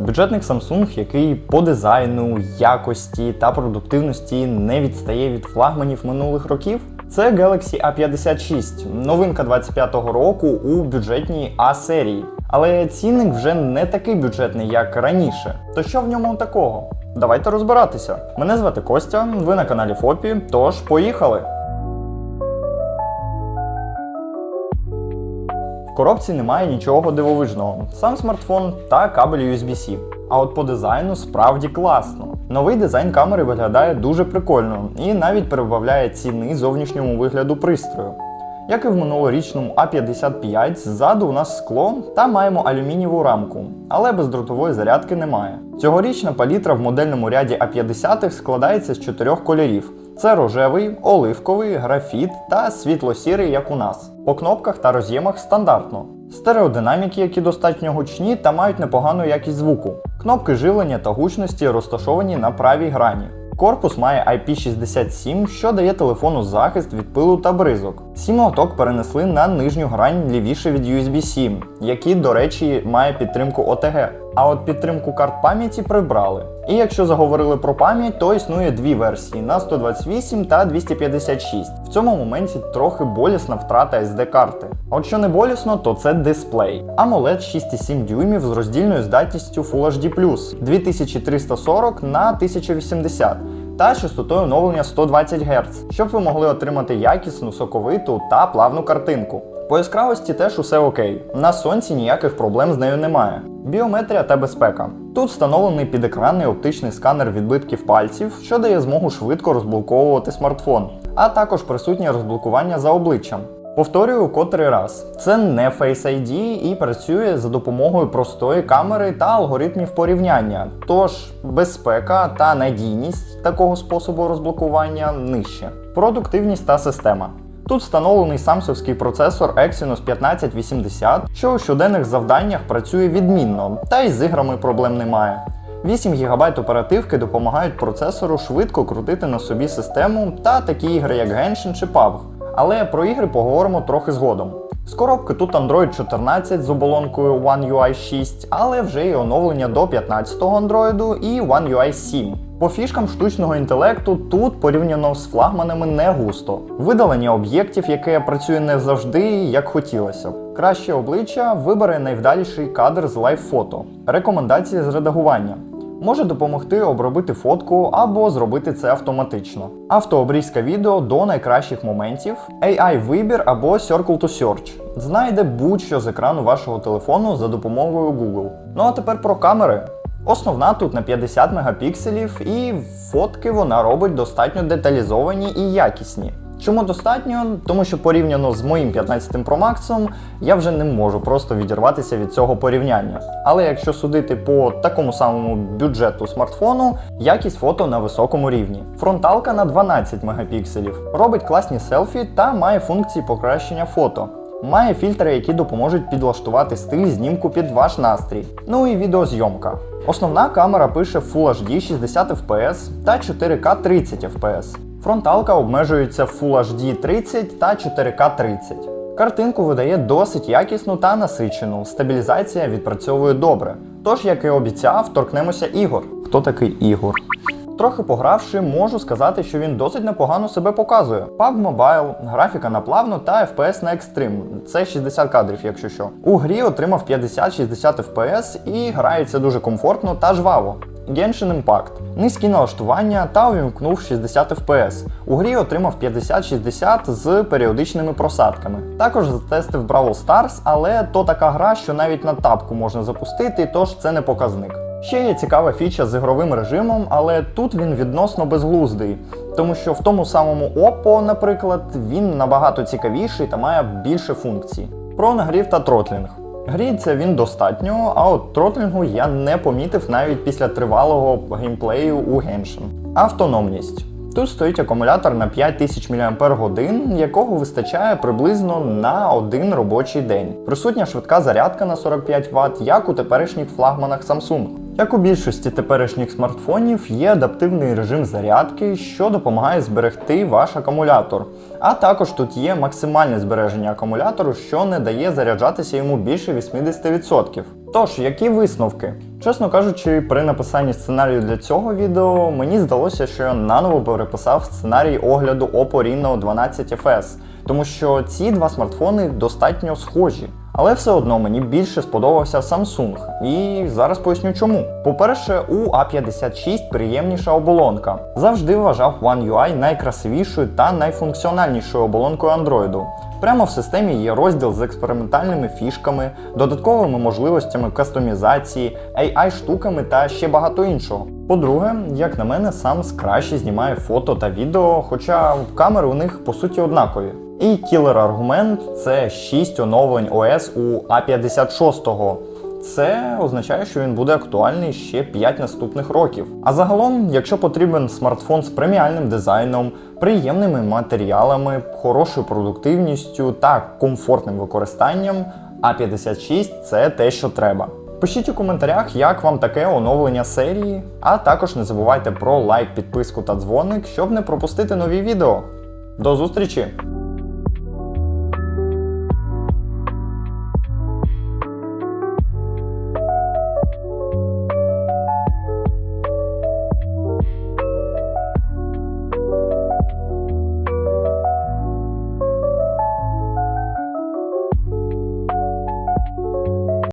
Бюджетник Samsung, який по дизайну, якості та продуктивності не відстає від флагманів минулих років, це Galaxy A56, новинка 25-го року у бюджетній А серії. Але цінник вже не такий бюджетний, як раніше. То що в ньому такого? Давайте розбиратися. Мене звати Костя, ви на каналі ФОПі, тож поїхали! Коробці немає нічого дивовижного. Сам смартфон та кабель USB-C. А от по дизайну справді класно. Новий дизайн камери виглядає дуже прикольно і навіть прибавляє ціни зовнішньому вигляду пристрою. Як і в минулорічному А55, ззаду у нас скло та маємо алюмінієву рамку, але бездротової зарядки немає. Цьогорічна палітра в модельному ряді А50 складається з чотирьох кольорів: це рожевий, оливковий, графіт та світло-сірий, як у нас. По кнопках та роз'ємах стандартно. Стереодинаміки, які достатньо гучні та мають непогану якість звуку. Кнопки живлення та гучності розташовані на правій грані. Корпус має IP67, що дає телефону захист від пилу та бризок. Сім лоток перенесли на нижню грань лівіше від USB-C, який, до речі, має підтримку OTG. А от підтримку карт пам'яті прибрали. І якщо заговорили про пам'ять, то існує дві версії на 128 та 256. В цьому моменті трохи болісна втрата SD-карти. А от що не болісно, то це дисплей. AMOLED 6,7 дюймів з роздільною здатністю Full HD+, 2340 на 1080 та частотою оновлення 120 Гц, щоб ви могли отримати якісну, соковиту та плавну картинку. По яскравості теж усе окей. На сонці ніяких проблем з нею немає. Біометрія та безпека. Тут встановлений підекранний оптичний сканер відбитків пальців, що дає змогу швидко розблоковувати смартфон, а також присутнє розблокування за обличчям. Повторюю котрий раз, це не Face ID і працює за допомогою простої камери та алгоритмів порівняння. Тож безпека та надійність такого способу розблокування нижче. Продуктивність та система. Тут встановлений самсовський процесор Exynos 1580, що у щоденних завданнях працює відмінно, та й з іграми проблем немає. 8 ГБ оперативки допомагають процесору швидко крутити на собі систему та такі ігри, як Genshin чи PUBG. Але про ігри поговоримо трохи згодом. З коробки тут Android 14 з оболонкою One UI 6, але вже є оновлення до 15-го Android і One UI 7. По фішкам штучного інтелекту тут порівняно з флагманами не густо. Видалення об'єктів, яке працює не завжди, як хотілося. Краще обличчя вибере найвдаліший кадр з лайв-фото. Рекомендації з редагування. Може допомогти обробити фотку або зробити це автоматично. Автообрізка відео до найкращих моментів, AI-вибір або Circle to Search. Знайде будь-що з екрану вашого телефону за допомогою Google. Ну а тепер про камери. Основна тут на 50 мегапікселів, і фотки вона робить достатньо деталізовані і якісні. Чому достатньо? Тому що порівняно з моїм 15 Pro Max я вже не можу просто відірватися від цього порівняння. Але якщо судити по такому самому бюджету смартфону, якість фото на високому рівні. Фронталка на 12 мегапікселів, робить класні селфі та має функції покращення фото. Має фільтри, які допоможуть підлаштувати стиль знімку під ваш настрій. Ну і відеозйомка. Основна камера пише Full HD 60 fps та 4К 30 fps. Фронталка обмежується Full HD 30 та 4К 30. Картинку видає досить якісну та насичену. Стабілізація відпрацьовує добре. Тож, як і обіцяв, торкнемося ігор. Хто такий Ігор? Трохи погравши, можу сказати, що він досить непогано себе показує. PUBG Mobile, графіка на плавно та FPS на екстрим. Це 60 кадрів, якщо що. У грі отримав 50-60 FPS і грається дуже комфортно та жваво. Genshin Impact. Низькі налаштування та увімкнув 60 FPS. У грі отримав 50-60 з періодичними просадками. Також затестив Brawl Stars, але то така гра, що навіть на тапку можна запустити, тож це не показник. Ще є цікава фіча з ігровим режимом, але тут він відносно безглуздий, тому що в тому самому Oppo, наприклад, він набагато цікавіший та має більше функцій. Про нагрів та тротлінг. Гріється він достатньо, а от тротлінгу я не помітив навіть після тривалого геймплею у Genshin. Автономність. Тут стоїть акумулятор на 5000 мАч, якого вистачає приблизно на один робочий день. Присутня швидка зарядка на 45 Вт, як у теперішніх флагманах Samsung. Як у більшості теперішніх смартфонів, є адаптивний режим зарядки, що допомагає зберегти ваш акумулятор. А також тут є максимальне збереження акумулятору, що не дає заряджатися йому більше 80%. Тож, які висновки? Чесно кажучи, при написанні сценарію для цього відео мені здалося, що я наново переписав сценарій огляду Oppo Reno 12 FS, тому що ці два смартфони достатньо схожі. Але все одно мені більше сподобався Samsung. І зараз поясню чому. По-перше, у A56 приємніша оболонка. Завжди вважав One UI найкрасивішою та найфункціональнішою оболонкою Android. Прямо в системі є розділ з експериментальними фішками, додатковими можливостями кастомізації, AI-штуками та ще багато іншого. По-друге, як на мене, сам краще знімає фото та відео, хоча камери у них по суті однакові. І кілер аргумент це 6 оновлень ОС у А56. Це означає, що він буде актуальний ще 5 наступних років. А загалом, якщо потрібен смартфон з преміальним дизайном, приємними матеріалами, хорошою продуктивністю та комфортним використанням, А56 це те, що треба. Пишіть у коментарях, як вам таке оновлення серії, а також не забувайте про лайк, підписку та дзвоник, щоб не пропустити нові відео. До зустрічі!